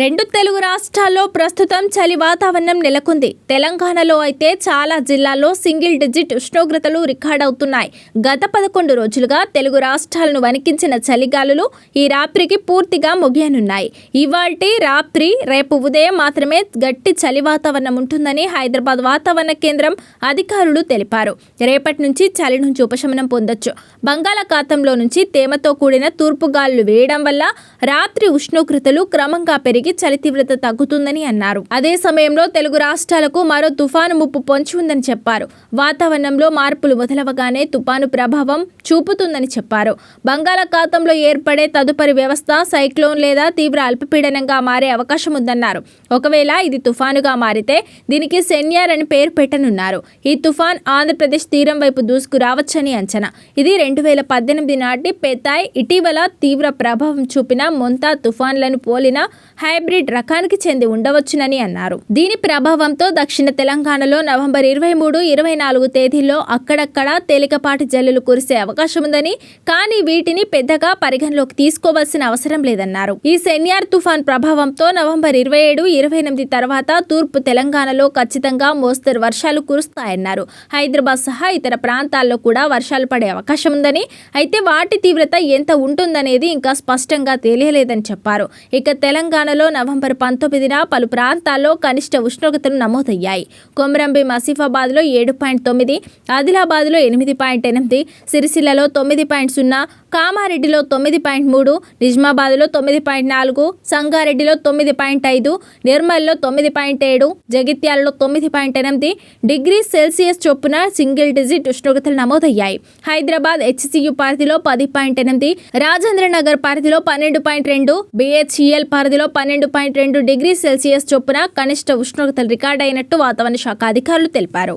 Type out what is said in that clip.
రెండు తెలుగు రాష్ట్రాల్లో ప్రస్తుతం చలి వాతావరణం నెలకొంది. తెలంగాణలో అయితే చాలా జిల్లాల్లో సింగిల్ డిజిట్ ఉష్ణోగ్రతలు రికార్డ్ అవుతున్నాయి. గత పదకొండు రోజులుగా తెలుగు రాష్ట్రాలను వణికించిన చలిగాలులు ఈ రాత్రికి పూర్తిగా ముగియనున్నాయి. ఇవాల్టి రాత్రి రేపు ఉదయం మాత్రమే గట్టి చలి వాతావరణం ఉంటుందని హైదరాబాద్ వాతావరణ కేంద్రం అధికారులు తెలిపారు. రేపటి నుంచి చలి నుంచి ఉపశమనం పొందొచ్చు. బంగాళాఖాతంలో నుంచి తేమతో కూడిన తూర్పు గాలులు వేయడం వల్ల రాత్రి ఉష్ణోగ్రతలు క్రమంగా పెరిగి చలి తీవ్రత తగ్గుతుందని అన్నారు. అదే సమయంలో తెలుగు రాష్ట్రాలకు మరో తుఫాను ముప్పు పొంచి ఉందని చెప్పారు. వాతావరణంలో మార్పులు మొదలవగానే తుఫాను ప్రభావం చూపుతుందని చెప్పారు. బంగాళాఖాతంలో ఏర్పడే తదుపరి వ్యవస్థ సైక్లోన్ లేదా తీవ్ర అల్పపీడనంగా మారే అవకాశం ఉందన్నారు. ఒకవేళ ఇది తుఫానుగా మారితే దీనికి సెన్యార్ అని పేరు పెట్టనున్నారు. ఈ తుఫాన్ ఆంధ్రప్రదేశ్ తీరం వైపు దూసుకురావచ్చని అంచనా. ఇది రెండు వేల పద్దెనిమిది నాటి పెతాయ్ ఇటీవల తీవ్ర ప్రభావం చూపిన మొంతా తుఫాన్లను పోలిన హైబ్రిడ్ రకానికి చెంది ఉండవచ్చునని అన్నారు. దీని ప్రభావంతో దక్షిణ తెలంగాణలో నవంబర్ ఇరవై మూడు ఇరవై నాలుగు తేదీల్లో అక్కడక్కడ తేలికపాటి జల్లులు కురిసే అవకాశం ఉందని కానీ వీటిని పెద్దగా పరిగణలోకి తీసుకోవాల్సిన అవసరం లేదన్నారు. ఈ సెన్యార్ తుఫాన్ ప్రభావంతో నవంబర్ ఇరవై ఏడు ఇరవై ఎనిమిది తర్వాత తూర్పు తెలంగాణలో ఖచ్చితంగా మోస్తరు వర్షాలు కురుస్తాయన్నారు. హైదరాబాద్ సహా ఇతర ప్రాంతాల్లో కూడా వర్షాలు పడే అవకాశం ఉందని అయితే వాటి తీవ్రత ఎంత ఉంటుందనేది ఇంకా స్పష్టంగా తెలియలేదని చెప్పారు. ఇక తెలంగాణలో నవంబర్ పంతొమ్మిదిన పలు ప్రాంతాల్లో కనిష్ట ఉష్ణోగ్రతలు నమోదయ్యాయి. కొమరంభీం ఆసిఫాబాద్లో ఏడు పాయింట్ తొమ్మిది ఆదిలాబాద్లో ఎనిమిది పాయింట్ ఎనిమిది సిరిసిల్లలో తొమ్మిది పాయింట్ సున్నా కామారెడ్డిలో తొమ్మిది పాయింట్ మూడు నిజామాబాద్లో తొమ్మిది పాయింట్ నాలుగు సంగారెడ్డిలో తొమ్మిది పాయింట్ ఐదు నిర్మల్లో తొమ్మిది పాయింట్ ఏడు జగిత్యాలలో తొమ్మిది పాయింట్ ఎనిమిది డిగ్రీ సెల్సియస్ చొప్పున సింగిల్ డిజిట్ ఉష్ణోగ్రతలు నమోదయ్యాయి. హైదరాబాద్ హెచ్సియు పరిధిలో పది పాయింట్ ఎనిమిది రాజేంద్రనగర్ పరిధిలో పన్నెండు పాయింట్ రెండు బిహెచ్ఈఎల్ పరిధిలో పన్నెండు పాయింట్ రెండు డిగ్రీ సెల్సియస్ చొప్పున కనిష్ట ఉష్ణోగ్రతలు రికార్డ్ అయినట్టు వాతావరణ శాఖ అధికారులు తెలిపారు.